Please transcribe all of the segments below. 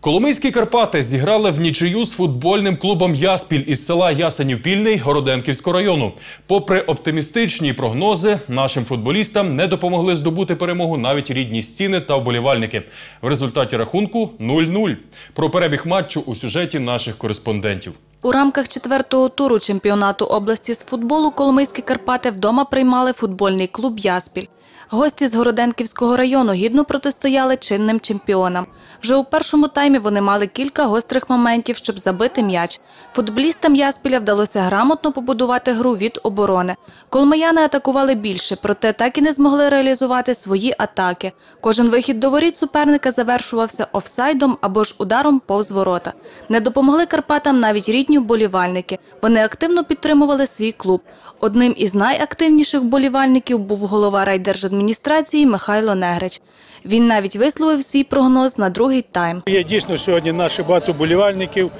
Коломийські Карпати зіграли в нічию з футбольним клубом Яспіль із села Ясенів-Пільний Городенківського району. Попри оптимістичні прогнози, нашим футболістам не допомогли здобути перемогу навіть рідні стіни та вболівальники. В результаті рахунку 0-0. Про перебіг матчу у сюжеті наших кореспондентів. У рамках четвертого туру чемпіонату області з футболу Коломийські Карпати вдома приймали футбольний клуб Яспіль. Гості з Городенківського району гідно протистояли чинним чемпіонам. Вже у першому таймі вони мали кілька гострих моментів, щоб забити м'яч. Футболістам Яспіля вдалося грамотно побудувати гру від оборони. Коломияни атакували більше, проте так і не змогли реалізувати свої атаки. Кожен вихід до воріт суперника завершувався офсайдом або ж ударом повз ворота. Не допомогли Карпатам навіть рідні вболівальники. Вони активно підтримували свій клуб. Одним із найактивніших вболівальників був голова райдержадміністрації Михайло Негрич. Він навіть висловив свій прогноз на другий тайм. Є дійсно сьогодні наші багато болівальників.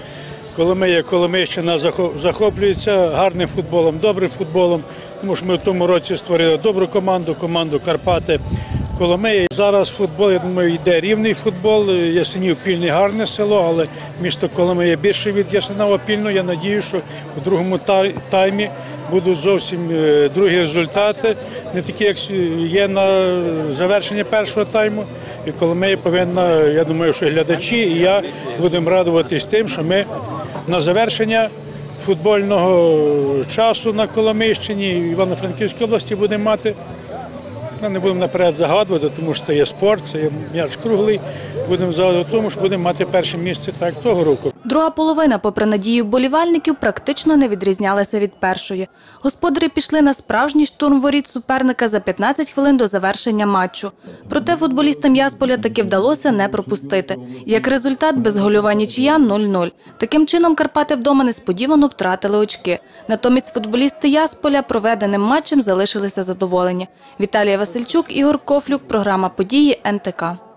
Коломия, Коломийщина захо- захоплюється гарним футболом, добрим футболом, тому що ми в тому році створили добру команду, команду Карпати Коломия. Зараз футбол, я думаю, йде рівний футбол. Ясенів пільний гарне село, але місто Коломия більше від Ясенова пільного. Я надію, що у другому таймі будуть зовсім е, другі результати, не такі, як є на завершення першого тайму. І Коломия повинна, я думаю, що глядачі і я будемо радуватись тим, що ми на завершення футбольного часу на Коломийщині Івано-Франківській області будемо мати. Ну, не будемо наперед загадувати, тому що це є спорт, це є м'яч круглий. Будемо загадувати тому, що будемо мати перше місце так того року. Друга половина, попри надію вболівальників, практично не відрізнялася від першої. Господарі пішли на справжній штурм воріт суперника за 15 хвилин до завершення матчу. Проте футболістам Ясполя таки вдалося не пропустити. Як результат, безгольова нічия 0-0. Таким чином Карпати вдома несподівано втратили очки. Натомість футболісти Ясполя проведеним матчем залишилися задоволені. Віталія Васильчук, Ігор Кофлюк, програма «Події» НТК.